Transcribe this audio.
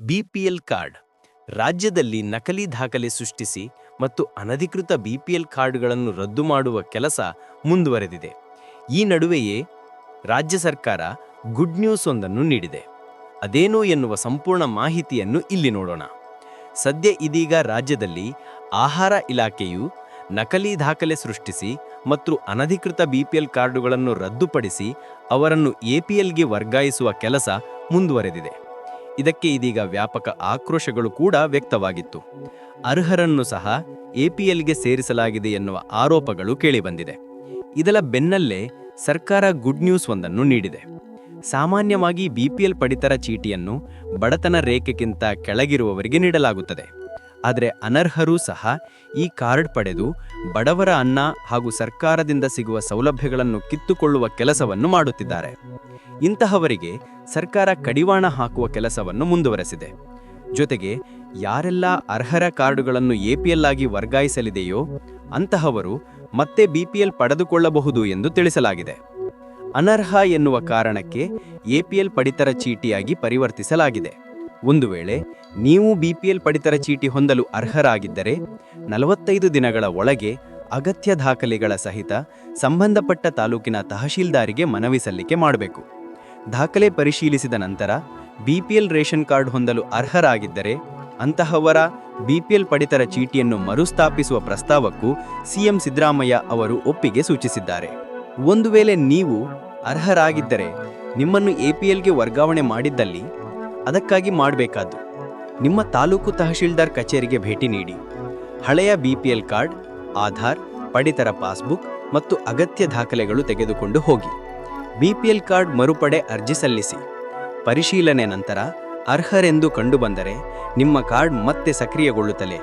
BPL card ರಾಜ್ಯದಲ್ಲಿ ನಕಲಿ ದಾಖಲೆ ಸೃಷ್ಟಿಸಿ ಮತ್ತು ಅನಧಿಕೃತ ಬಿಪಿಎಲ್ ಕಾರ್ಡ್ಗಳನ್ನು ರದ್ದು ಮಾಡುವ ಕೆಲಸ ಮುಂದುವರೆದಿದೆ. ಈ ನಡುವೆಯೇ ರಾಜ್ಯ ಸರ್ಕಾರ ಗುಡ್ ನ್ಯೂಸ್ ಒಂದನ್ನು ನೀಡಿದೆ. ಅದೇನು ಎನ್ನುವ ಸಂಪೂರ್ಣ ಮಾಹಿತಿಯನ್ನು ಇಲ್ಲಿ ನೋಡೋಣ. ಸದ್ಯ ಇದೀಗ ರಾಜ್ಯದಲ್ಲಿ ಆಹಾರ ಇಲಾಖೆಯು ನಕಲಿ ದಾಖಲೆ ಸೃಷ್ಟಿಸಿ ಮತ್ತು ಅನಧಿಕೃತ ಬಿಪಿಎಲ್ ಕಾರ್ಡುಗಳನ್ನು ರದ್ದುಪಡಿಸಿ ಅವರನ್ನು ಎಪಿಎಲ್ಗೆ ವರ್ಗಾಯಿಸುವ ಕೆಲಸ ಮುಂದುವರೆದಿದೆ. ಇದಕ್ಕೆ ಇದೀಗ ವ್ಯಾಪಕ ಆಕ್ರೋಶಗಳು ಕೂಡ ವ್ಯಕ್ತವಾಗಿತ್ತು. ಅರ್ಹರನ್ನು ಸಹ ಎಪಿಎಲ್ಗೆ ಸೇರಿಸಲಾಗಿದೆ ಎನ್ನುವ ಆರೋಪಗಳು ಕೇಳಿಬಂದಿದೆ. ಇದರ ಬೆನ್ನಲ್ಲೇ ಸರ್ಕಾರ ಗುಡ್ ನ್ಯೂಸ್ ಒಂದನ್ನು ನೀಡಿದೆ. ಸಾಮಾನ್ಯವಾಗಿ ಬಿಪಿಎಲ್ ಪಡಿತರ ಚೀಟಿಯನ್ನು ಬಡತನ ರೇಖೆಗಿಂತ ಕೆಳಗಿರುವವರಿಗೆ ನೀಡಲಾಗುತ್ತದೆ. ಆದರೆ ಅನರ್ಹರೂ ಸಹ ಈ ಕಾರ್ಡ್ ಪಡೆದು ಬಡವರ ಅನ್ನ ಹಾಗೂ ಸರ್ಕಾರದಿಂದ ಸಿಗುವ ಸೌಲಭ್ಯಗಳನ್ನು ಕಿತ್ತುಕೊಳ್ಳುವ ಕೆಲಸವನ್ನು ಮಾಡುತ್ತಿದ್ದಾರೆ. ಇಂತಹವರಿಗೆ ಸರ್ಕಾರ ಕಡಿವಾಣ ಹಾಕುವ ಕೆಲಸವನ್ನು ಮುಂದುವರೆಸಿದೆ. ಜೊತೆಗೆ ಯಾರೆಲ್ಲ ಅರ್ಹರ ಕಾರ್ಡುಗಳನ್ನು ಎಪಿಎಲ್ ಆಗಿ ವರ್ಗಾಯಿಸಲಿದೆಯೋ ಅಂತಹವರು ಮತ್ತೆ ಬಿಪಿಎಲ್ ಪಡೆದುಕೊಳ್ಳಬಹುದು ಎಂದು ತಿಳಿಸಲಾಗಿದೆ. ಅನರ್ಹ ಎನ್ನುವ ಕಾರಣಕ್ಕೆ ಎಪಿಎಲ್ ಪಡಿತರ ಚೀಟಿಯಾಗಿ ಪರಿವರ್ತಿಸಲಾಗಿದೆ. ಒಂದು ವೇಳೆ ನೀವು ಬಿಪಿಎಲ್ ಪಡಿತರ ಚೀಟಿ ಹೊಂದಲು ಅರ್ಹರಾಗಿದ್ದರೆ ನಲವತ್ತೈದು ದಿನಗಳ ಒಳಗೆ ಅಗತ್ಯ ದಾಖಲೆಗಳ ಸಹಿತ ಸಂಬಂಧಪಟ್ಟ ತಾಲೂಕಿನ ತಹಶೀಲ್ದಾರಿಗೆ ಮನವಿ ಸಲ್ಲಿಕೆ ಮಾಡಬೇಕು. ದಾಖಲೆ ಪರಿಶೀಲಿಸಿದ ನಂತರ ಬಿಪಿಎಲ್ ರೇಷನ್ ಕಾರ್ಡ್ ಹೊಂದಲು ಅರ್ಹರಾಗಿದ್ದರೆ ಅಂತಹವರ ಬಿಪಿಎಲ್ ಪಡಿತರ ಚೀಟಿಯನ್ನು ಮರುಸ್ಥಾಪಿಸುವ ಪ್ರಸ್ತಾವಕ್ಕೂ ಸಿಎಂ ಸಿದ್ದರಾಮಯ್ಯ ಅವರು ಒಪ್ಪಿಗೆ ಸೂಚಿಸಿದ್ದಾರೆ. ಒಂದು ವೇಳೆ ನೀವು ಅರ್ಹರಾಗಿದ್ದರೆ ನಿಮ್ಮನ್ನು ಎಪಿಎಲ್ಗೆ ವರ್ಗಾವಣೆ ಮಾಡಿದ್ದಲ್ಲಿ ಅದಕ್ಕಾಗಿ ಮಾಡಬೇಕಾದ್ದು. ನಿಮ್ಮ ತಾಲೂಕು ತಹಶೀಲ್ದಾರ್ ಕಚೇರಿಗೆ ಭೇಟಿ ನೀಡಿ. ಹಳೆಯ ಬಿಪಿಎಲ್ ಕಾರ್ಡ್, ಆಧಾರ್, ಪಡಿತರ ಪಾಸ್ಬುಕ್ ಮತ್ತು ಅಗತ್ಯ ದಾಖಲೆಗಳು ತೆಗೆದುಕೊಂಡು ಹೋಗಿ. ಬಿಪಿಎಲ್ ಕಾರ್ಡ್ ಮರುಪಡೆ ಅರ್ಜಿ ಸಲ್ಲಿಸಿ. ಪರಿಶೀಲನೆ ನಂತರ ಅರ್ಹರೆಂದು ಕಂಡುಬಂದರೆ ನಿಮ್ಮ ಕಾರ್ಡ್ ಮತ್ತೆ ಸಕ್ರಿಯಗೊಳ್ಳುತ್ತಲೇ.